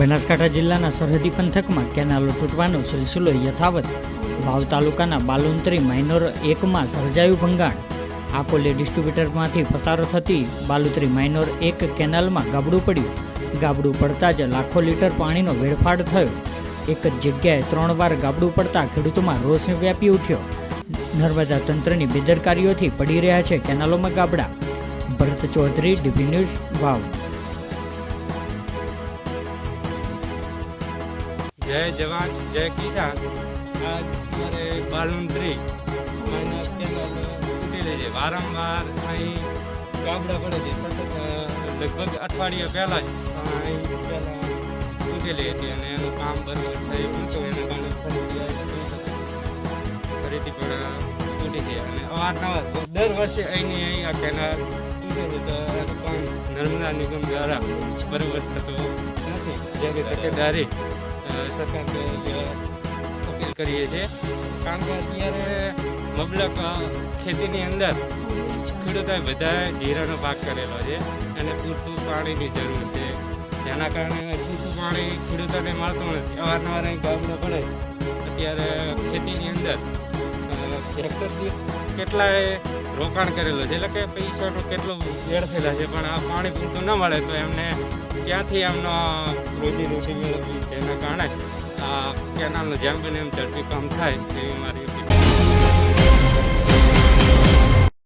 બનાસકાંઠા જિલ્લાના સરહદી પંથકમાં કેનાલો તૂટવાનો સિલસિલો યથાવત. ભાવ તાલુકાના બાલુંતરી માઇનોર એકમાં સર્જાયું ભંગાણ. આકોલે ડિસ્ટ્રીબ્યુટરમાંથી પસાર થતી બાલુત્રી માઇનોર એક કેનાલમાં ગાબડું પડ્યું. ગાબડું પડતા જ લાખો લીટર પાણીનો વેડફાડ થયો. એક જ જગ્યાએ ત્રણ વાર ગાબડું પડતા ખેડૂતોમાં રોષ વ્યાપી ઉઠ્યો. નર્મદા તંત્રની બેદરકારીઓથી પડી રહ્યા છે કેનાલોમાં ગાબડા. Bharat Chaudhary DB news, Vav. જય જવાન, જય કિસાન. આજ મારે બાલુંત્રી માઇનસ કેનાલ તૂટેલી છે. વારંવાર અહીં ગાબડા પડે છે. સતત લગભગ અઠવાડિયા પહેલાં જ અહીં પહેલાં તૂટેલી હતી અને એનું કામ બરોબર થયું નહોતું એના કારણે તૂટી. ફરીથી પણ તૂટી છે. અને અવારનવાર દર વર્ષે અહીંની અહીં આ કેનાલ તૂટે છે. તો એનું કામ નર્મદા નિગમ દ્વારા બરોબર થતું નથી તકેદારી સરકારને અપીલ કરીએ છીએ. કારણ કે અત્યારે મબલક ખેતીની અંદર ખેડૂતોએ બધાએ જીરાનો પાક કરેલો છે અને પૂરતું પાણીની જરૂર છે. જેના કારણે પૂરતું પાણી ખેડૂતોને મળતું નથી. અવારનવાર અહીં ગાબડો પડે. અત્યારે ખેતીની અંદર કેટલાય રોકાણ કરેલું છે. એટલે કે પૈસાનો કેટલો વેડફેલા છે. પણ આ પાણી પૂરતું ન મળે તો એમને ક્યાંથી એમનો રોજી રોટી મેળવવી એના કારણે આ કેનાલનું જેમ બને એમ ઝડપી કામ થાય એવી મારી